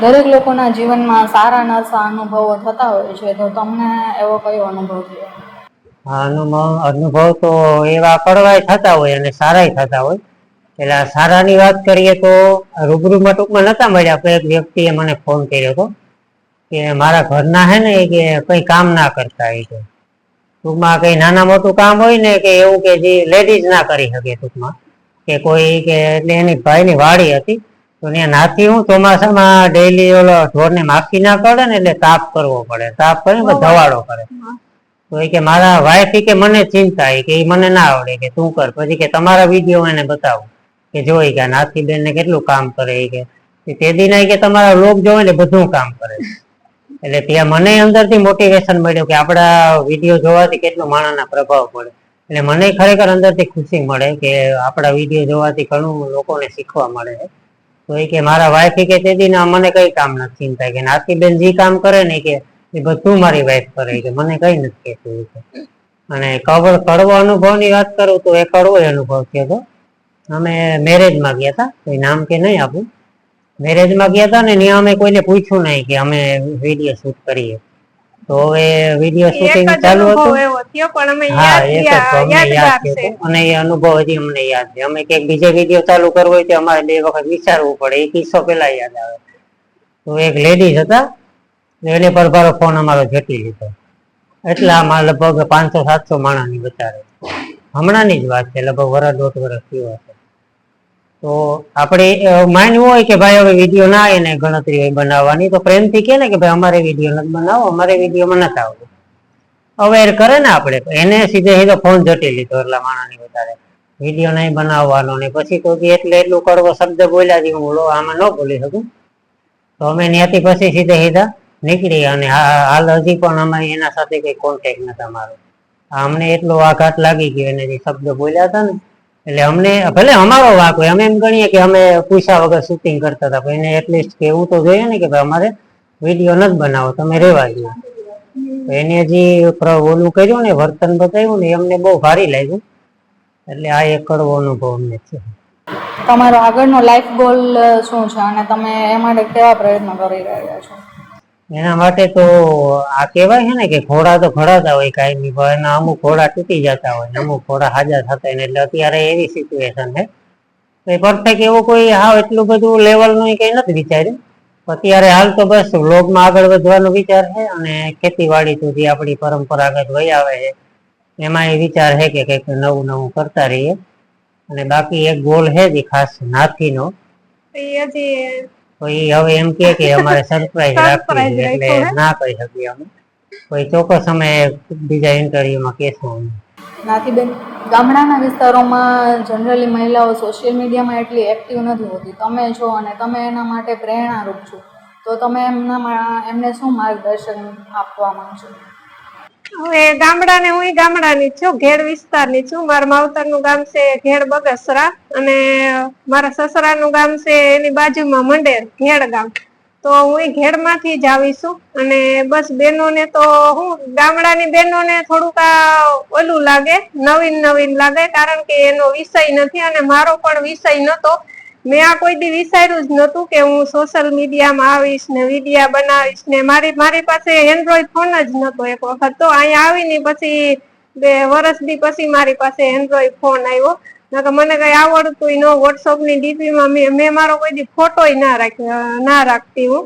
દરેક લોકોના જીવનમાં સારા નરસા અનુભવો થતા હોય છે, તો તમને એવો કયો અનુભવ થયો? અનુભવ અનુભવ તો એવા કડવાય થતા હોય અને સારાય થતા હોય. એટલે આ સારાની વાત કરીએ તો રૂબરૂમાં ટૂંકમાં નતા મળ્યા પણ એક વ્યક્તિએ મને ફોન કર્યો હતો કે મારા ઘરના હે ને કે કઈ કામ ના કરતા એ તો ટૂંકમાં કઈ નાના મોટું કામ હોય ને કે એવું કે જે લેડીઝ ના કરી શકે ટૂંકમાં. કે કોઈ કે એટલે એની ભાઈની વાડી હતી. નાથી હું ચોમાસામાં ડેલી ઓલો ઢોરને માખી ના કરે ને એટલે તાપ કરવો પડે. તાપ કરીને પછી ધવાડો કરે. તો એ કે મારા વાઈફ કે મને ચિંતા કે એ મને ના આવડે કે તું કર. પછી કે તમારા વીડિયો એને બતાવો કે જોઈ કે નાથી બેન ને કેટલું કામ કરે એ કે. તે દિન દી ના કે તમારા લોક જોવે ને બધું કામ કરે. એટલે ત્યાં મને અંદરથી મોટિવેશન મળ્યું કે આપણા વીડિયો જોવાથી કેટલો માણસના પ્રભાવ પડે. એટલે મને ખરેખર અંદરથી ખુશી મળે કે આપણા વીડિયો જોવાથી ઘણું લોકોને શીખવા મળે. છે તો એ કે મારા વાઈફ કે તે ના મને કઈ કામ નથી ચિંતા કે નાતી બેન જે કામ કરે ને કે, એ બધું મારી વાઈફ કરે. કે, મને કઈ નથી કહેતું. કે. અને કવર કડવો અનુભવની વાત કરું તો એ કડવો અનુભવ થયો હતો. અમે મેરેજમાં ગયા હતા, કોઈ નામ કે નહીં આપું. મેરેજમાં ગયા હતા ને, ત્યાં અમે કોઈને પૂછ્યું નહીં કે અમે વીડિયો શૂટ કરીએ. તો હવે વીડિયો શૂટિંગ ચાલુ હતું. હા એ તો અમને યાદ છે. અને એ અનુભવ હજી અમને યાદ છે. અમે ક્યાંક બીજે વીડિયો ચાલુ કરવો હોય તો અમારે બે વખત વિચારવું પડે. એ કિસ્સો પેલા યાદ આવે. તો એક લેડીઝ હતા. એને પરભારો ફોન અમારો ઝટી લીધો. એટલે આમાં લગભગ પાંચસો સાતસો માણાની બચારે હમણાંની જ વાત છે. લગભગ વરસ દોઢ વર્ષ થયો હશે. તો આપણે માન્યું હોય કે ભાઈ હવે વીડિયો ના એને ગણતરી હોય બનાવવાની, તો પ્રેમથી કે ને કે ભાઈ અમારે વીડિયો નથી બનાવો, અમારે વિડીયોમાં નથી આવતું. અવેર કરે ને આપણે એને સીધે સીધો ફોન જટી લીધો એટલા માણસની વધારે. વીડિયો નહીં બનાવવાનો ને પછી તો એટલે એટલું કડવો શબ્દ બોલ્યા છે હું આમાં ન બોલી શકું. તો અમે ત્યાંથી પછી સીધે સીધા નીકળી અને હાલ હજી પણ અમે એના સાથે કઈ કોન્ટેક્ટ નથી અમારો. અમને એટલો આઘાત લાગી ગયો, એને જે શબ્દ બોલ્યા હતા ને એટલે અમને, ભલે અમારો વાક હોય, અમે એમ ગણીએ કે અમે પૈસા વગર શૂટિંગ કરતા હતા પણ એને એટલીસ્ટ કેવું તો જોઈએ ને કે ભાઈ અમારે વીડિયો નથી બનાવો, તમે રેવા તો એને જે ઓલું કર્યું ને, વર્તન બતાવ્યું ને એમને બહુ ભારી લાગ્યું. એટલે આ એક કડવો અનુભવ અમને છે તમારો આગળનો લાઈફ ગોલ શું છે? અને તમે એ માટે કેવા પ્રયત્નો કરી રહ્યા છો? એના માટે તો આ કહેવાય છે ને કે ઘોડા તો ઘડાતા હોય કાયમી પણ એના અમુક ઘોડા તૂટી જતા હોય અમુક ઘોડા હાજર થતા હોય એટલે અત્યારે એવી સિચ્યુએશન છે. તો પરફેક્ટ એવું કોઈ હાવ એટલું બધું લેવલનું કઈ નથી વિચાર્યું. અત્યારે હાલ તો બસ વ્લોગમાં આગળ વધવાનો વિચાર છે અને ખેતીવાડી સુધી આપણી પરંપરાગત વહી આવે છે. એમાં એ વિચાર છે કે કંઈક નવું નવું કરતા રહીએ. અને બાકી એક ગોલ છે જે ખાસ નાથીનો. એ હજી તો એ હવે એમ કે કે અમારે સરપ્રાઈઝ રાખવી છે એટલે ના કહી શકીએ અમે. કોઈ ચોક્કસ સમયે બીજા ઇન્ટરવ્યુમાં કહેશું અમે. નાથીબેન ગામડાના વિસ્તારોમાં જનરલી મહિલાઓ સોશિયલ મીડિયામાં એટલી એક્ટિવ નથી હોતી. તમે છો અને તમે એના માટે પ્રેરણારૂપ છો. તો તમે એમના એમને શું માર્ગદર્શન આપવા માંગશો? હવે ગામડાને હું ગામડાની છું ઘેડ વિસ્તારની છું. મારા માવતરનું ગામ છે ઘેડ બગસરા અને મારા સસરાનું ગામ છે એની બાજુમાં મંડેર ઘેડ ગામ. તો હું ઘેડમાંથી જ આવીશું અને બસ બહેનોને તો હું ગામડાની બહેનોને થોડુંક આ ઓલું લાગે, નવીન નવીન લાગે, કારણ કે એનો વિષય નથી અને મારો પણ વિષય નતો. મેં આ કોઈ દી વિચાર્યું જ નતું કે હું સોશિયલ મીડિયામાં આવીશ ને વિડીયા બનાવીશ ને મારી મારી પાસે એન્ડ્રોઈડ ફોન જ નતો એક વખત. તો અહીંયા આવીને પછી બે વર્ષ દી પછી મારી પાસે એન્ડ્રોઈડ ફોન આવ્યો. નકર મને કઈ આવડતું ન વોટ્સઅપની ડીપી મેં મારો કોઈ દી ફોટો ના રાખ્યો, ના રાખતી હું.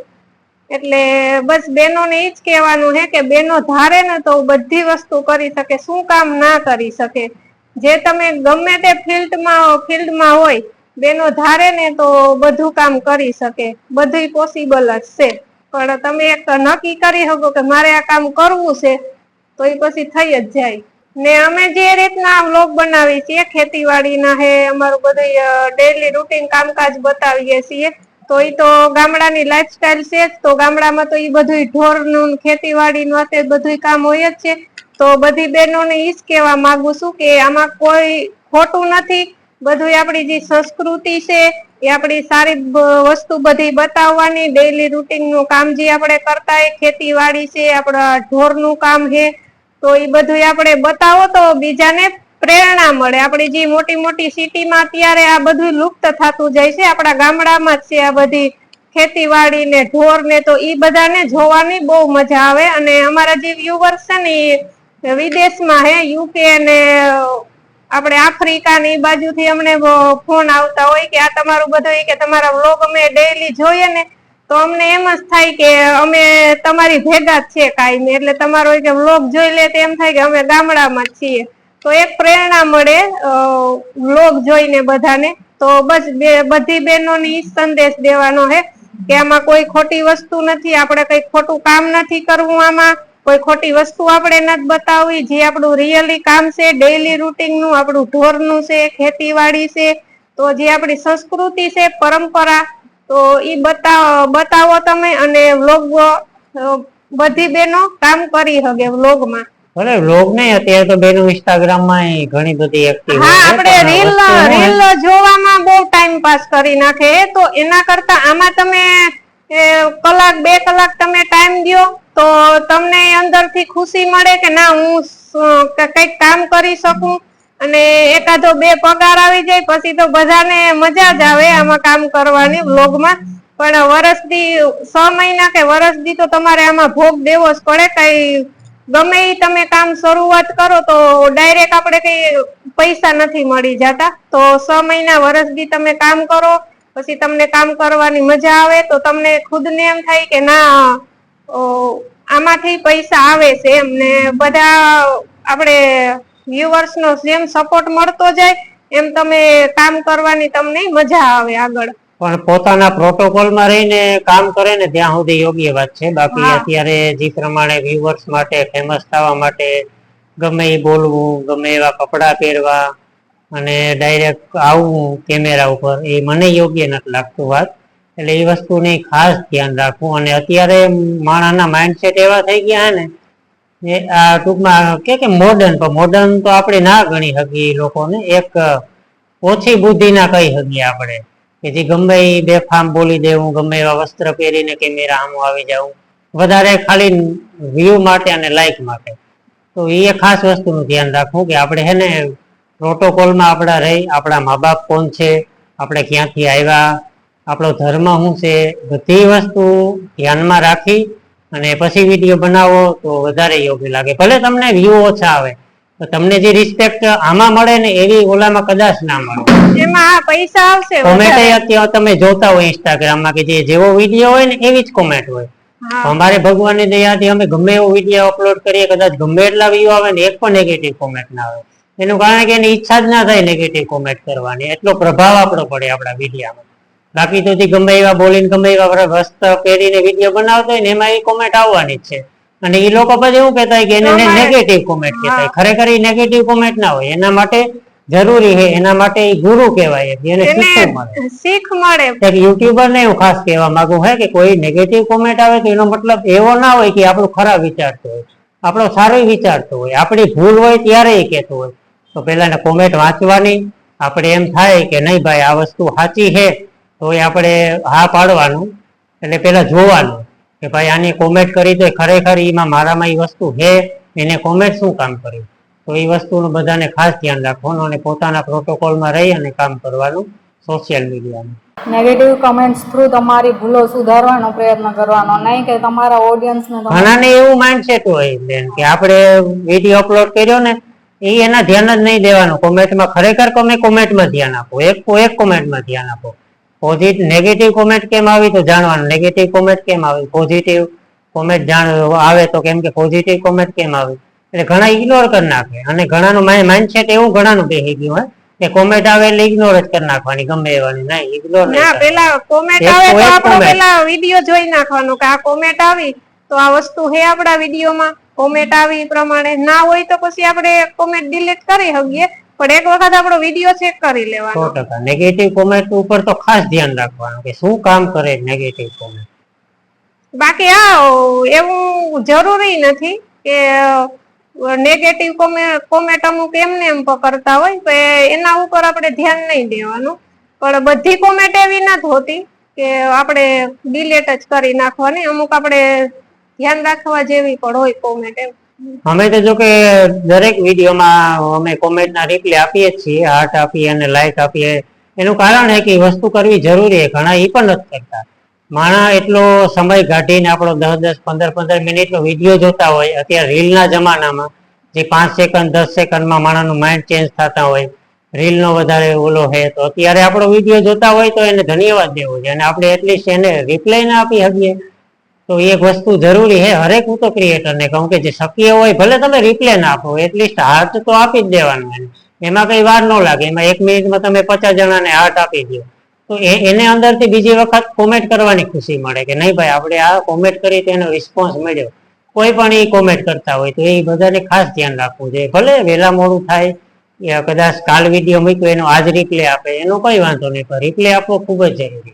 એટલે બસ બેનોને એ જ કહેવાનું છે કે બેનો ધારે ને તો બધી વસ્તુ કરી શકે, શું કામ ના કરી શકે. જે તમે ગમે તે ફિલ્ડમાં ફિલ્ડમાં હોય બેનો ધારે ને તો બધું કામ કરી શકે. બધું પોસિબલ જ છે. પણ તમે એક નક્કી કરી શકો કે મારે આ કામ કરવું છે તો એ પછી થઈ જ જાય. ને અમે જે રીતના વ્લોગ બનાવીએ છીએ, ખેતીવાડીના હે, અમારું બધું ડેલી રૂટીન કામકાજ બતાવીએ છીએ તો એ તો ગામડાની લાઈફસ્ટાઈલ છે જ. તો ગામડામાં તો એ બધું ઢોરનું ખેતીવાડીનું હશે બધું કામ હોય જ છે. તો બધી બહેનોને એ જ કહેવા માગું છું કે આમાં કોઈ ખોટું નથી. બધું આપણી જે સંસ્કૃતિ છે, એ આપણી સારી વસ્તુ બધી બતાવવાની ડેઈલી રૂટીનનું કામ જે આપણે કરતા હોય, ખેતીવાડી છે, આપણા ઢોરનું કામ છે, તો એ બધું આપણે બતાવો તો બીજાને પ્રેરણા મળે. આપણી જે મોટી મોટી સિટીમાં અત્યારે આ બધું લુપ્ત થતું જાય છે, આપણા ગામડામાં જ છે આ બધી ખેતીવાડી ને ઢોર ને, તો એ બધાને જોવાની બહુ મજા આવે. અને અમારા જે વ્યુવર્સ છે ને, એ વિદેશમાં હે યુકે ને આપણે આફ્રિકા ને બાજુથી અમને ફોન આવતા હોય કે આ તમારું બધું કે તમારા વ્લોગ અમે ડેઈલી જોઈએ ને, તો અમને એમ જ થાય કે અમે તમારી ભેગા જ છે કાયમી. એટલે તમારો કે વ્લોગ જોઈ લે તો એમ થાય કે અમે ગામડામાં જ છીએ. તો એક પ્રેરણા મળે વ્લોગ જોઈને બધાને. તો બસ બે, બધી બહેનોની સંદેશ દેવાનો હે કે આમાં કોઈ ખોટી વસ્તુ નથી, આપણે કઈ ખોટું કામ નથી કરવું આમાં. કોઈ ખોટી વસ્તુ આપણે નથી બતાવવી જે આપણું રિયલી કામ છે ડેઈલી રૂટીનનું આપણું ઢોરનું છે ખેતીવાડી છે તો જે આપણી સંસ્કૃતિ છે પરંપરા તો એ બતાવો બતાવો તમે અને વ્લોગ બધી બેનો કામ કરી શકે વ્લોગમાં ભલે વ્લોગ નહીં અત્યારે તો બેનો ઇન્સ્ટાગ્રામમાં ઘણી બધી એક્ટિવ હા આપણે રીલ રીલ જોવામાં બહુ ટાઈમ પાસ કરી નાખે. તો એના કરતા આમાં તમે કલાક બે કલાક તમે ટાઈમ તમને અંદરથી ખુશી મળે કે ના, હું કંઈક કામ કરી શકું અને એકાદો બે પગાર આવી જાય, પછી તો બધાને મજા જ આવે આમાં કામ કરવાની વ્લોગમાં. પણ વર્ષથી છ મહિના કે વર્ષથી તો તમારે આમાં ભોગ દેવો જ પડે, કઈ ગમે એ તમે કામ શરૂઆત કરો તો ડાયરેક્ટ આપણે કઈ પૈસા નથી મળી જતા. તો છ મહિના વર્ષથી તમે કામ કરો, પછી તમને કામ કરવાની મજા આવે, તો તમને ખુદને એમ થાય કે ના આમાંથી પૈસા આવે છે એમ ને બધા આપણે વ્યુઅર્સ નો જેમ સપોર્ટ મળતો જાય એમ તમે કામ કરવાની તમને મજા આવે આગળ. પણ પોતાના પ્રોટોકોલમાં રહીને કામ કરે ને ત્યાં સુધી યોગ્ય વાત છે. બાકી અત્યારે જે પ્રમાણે વ્યુઅર્સ માટે ફેમસ થવા માટે ગમે એ બોલવું ગમે એવા કપડા પહેરવા અને ડાયરેક્ટ આવવું કેમેરા ઉપર એ મને યોગ્ય નથી લાગતું વાત. એટલે એ વસ્તુની ખાસ ધ્યાન રાખવું. અને અત્યારે માણસના માઇન્ડસેટ એવા થઈ ગયા ને, એ આ ટૂંકમાં કે કે મોડર્ન પણ મોડર્ન તો આપણે ના ગણી શકીએ લોકોને. એક ઓછી બુદ્ધિના કહી શકીએ આપણે કે જે ગમે એ બેફામ બોલી દેવું ગમે એવા વસ્ત્ર પહેરીને કેમેરા સામું આવી જવું વધારે ખાલી વ્યૂ માટે અને લાઈક માટે. તો એ ખાસ વસ્તુનું ધ્યાન રાખવું કે આપણે હે ને પ્રોટોકોલમાં આપણા રહી, આપણા મા બાપ કોણ છે, આપણે ક્યાંથી આવ્યા આપણો ધર્મ શું છે બધી વસ્તુ ધ્યાનમાં રાખી અને પછી વીડિયો બનાવો તો વધારે યોગ્ય લાગે. ભલે તમને વ્યૂ ઓછા આવે તો તમને જે રિસ્પેક્ટ આમાં મળે ને એવી ઓલામાં કદાચ ના મળે. એમાં પૈસા આવશે કોમેન્ટ અત્યારે તમે જોતા હોય ઇન્સ્ટાગ્રામમાં કે જે જેવો વીડિયો હોય ને એવી જ કોમેન્ટ હોય. અમારે ભગવાનની દયાથી અમે ગમે એવો વીડિયો અપલોડ કરીએ કદાચ ગમે એટલા વ્યૂ આવે ને એક પણ નેગેટિવ કોમેન્ટ ના આવે. એનું કારણ કે એની ઈચ્છા જ ના થાય નેગેટિવ કોમેન્ટ કરવાની. એટલો પ્રભાવ આપણો પડે આપણા વિડીયામાં. બાકી તો જે ગમે એવા બોલીને ગમે એવા વસ્ત્ર પહેરીને વીડિયો બનાવતો હોય ને એમાં એ કોમેન્ટ આવવાની જ છે. અને એ લોકો પછી એવું કહેતા હોય કે એને નેગેટિવ કોમેન્ટ કહેતા હોય. ખરેખર એ નેગેટિવ કોમેન્ટ ના હોય. એના માટે જરૂરી છે એના માટે એ ગુરુ કહેવાય એને શીખ મળે. એક યુટ્યુબર ને હું ખાસ કહેવા માંગુ હે કે કોઈ નેગેટિવ કોમેન્ટ આવે તો એનો મતલબ એવો ના હોય કે આપણું ખરાબ વિચારતો હોય. આપણો સારો વિચારતો હોય. આપણી ભૂલ હોય ત્યારે એ કહેતો હોય. તો પેલા કોમેન્ટ વાંચવાની. આપણે એમ થાય કે નહીં ભાઈ આ વસ્તુ સાચી છે. તો એ આપણે હા પાડવાનું એટલે પેલા જોવાનું કે ભાઈ આની કોમેન્ટ કરી તો ખરેખર એમાં મારામાં એ વસ્તુ છે? એને કોમેન્ટ શું કામ કર્યું? તો એ વસ્તુનું બધાને ખાસ ધ્યાન રાખવાનું અને પોતાના પ્રોટોકોલમાં રહી અને કામ કરવાનું સોશિયલ મીડિયામાં નેગેટિવ કમેન્ટ્સ થ્રુ તમારી ભૂલો સુધારવાનો પ્રયત્ન કરવાનો નહીં કે તમારા ઓડિયન્સને ઘણાને એવું માઇન્ડસેટ હોય બેન કે આપણે વીડિયો અપલોડ કર્યો ને એ એના ધ્યાન જ નહીં દેવાનું. કોમેન્ટમાં ખરેખર તમે કોમેન્ટમાં ધ્યાન આપો. એક એક કોમેન્ટમાં ધ્યાન આપો. પોઝિટિવ નેગેટિવ કોમેન્ટ કેમ આવી તો જાણવાનું. નેગેટિવ કોમેન્ટ કેમ આવી? પોઝિટિવ કોમેન્ટ જાણ આવે તો કેમ કે પોઝિટિવ કોમેન્ટ કેમ આવી? એટલે ઘણા ઇગ્નોર કરી નાખે. અને ઘણાનું માઇન્ડસેટ એવું ઘણાનું બેસી ગયું હોય કે કોમેન્ટ આવે એટલે ઇગ્નોર જ કરી નાખવાની ગમે એવાની. નહીં ઇગ્નોર ના પેલા કોમેન્ટ આવે તો આપણો પેલા વીડિયો જોઈ નાખવાનો કે આ કોમેન્ટ આવી તો આ વસ્તુ હે આપણા વિડિયોમાં કોમેન્ટ આવી પ્રમાણે. ના હોય તો પછી આપણે કોમેન્ટ ડિલીટ કરી શકીએ. પણ એક વખત આપણો વીડિયો ચેક કરી લેવાનો. ટકા. નેગેટિવ કોમેન્ટ ઉપર તો ખાસ ધ્યાન રાખવાનું કે શું કામ કરે નેગેટિવ કોમેન્ટ બાકી આ એવું જરૂરી નથી કે નેગેટિવ કોમેન્ટ અમુક એમને એમ પકડતા હોય તો એના ઉપર આપણે ધ્યાન નહીં દેવાનું. પણ બધી કોમેન્ટ એવી નથી હોતી કે આપણે ડિલેટ જ કરી નાખવાની. અમુક આપણે ધ્યાન રાખવા જેવી પણ હોય કોમેન્ટ એમ. અમે તો જો કે દરેક વિડીયોમાં અમે કોમેન્ટના રિપ્લે આપીએ છીએ હાર્ટ આપીએ અને લાઈક આપીએ. એનું કારણ છે કે વસ્તુ કરવી જરૂરી છે. ઘણા એ પણ નથી કરતા. માણસ એટલો સમય કાઢીને આપણો દસ દસ, પંદર પંદર મિનિટનો વીડિયો જોતા હોય, અત્યારે રીલના જમાનામાં જે પાંચ સેકન્ડ દસ સેકન્ડમાં માણાનું માઇન્ડ ચેન્જ થતા હોય, રીલનો વધારે ઓલો હે, તો અત્યારે આપણો વીડિયો જોતા હોય તો એને ધન્યવાદ દેવો છે અને આપણે એટલીસ્ટ એને રિપ્લાય ના આપી શકીએ. તો એક વસ્તુ જરૂરી છે, હરેક હું તો ક્રિએટરને કહું કે જે શક્ય હોય ભલે તમે રિપ્લે ના આપો એટલીસ્ટ હાર્ટ તો આપી જ દેવાનું એને. એમાં કઈ વાર ન લાગે, એમાં એક મિનિટમાં તમે પચાસ જણાને હાર્ટ આપી દો. તો એને અંદરથી બીજી વખત કોમેન્ટ કરવાની ખુશી મળે કે નહીં ભાઈ, આપણે આ કોમેન્ટ કરી તો એનો રિસ્પોન્સ મળ્યો. કોઈ પણ એ કોમેન્ટ કરતા હોય તો એ બધાને ખાસ ધ્યાન રાખવું જોઈએ. ભલે વહેલા મોડું થાય કદાચ કાલ વીડિયો મૂક્યો, એનો આજ રિપ્લે આપે, એનો કોઈ વાંધો નહીં, પણ રિપ્લે આપવો ખૂબ જ જરૂરી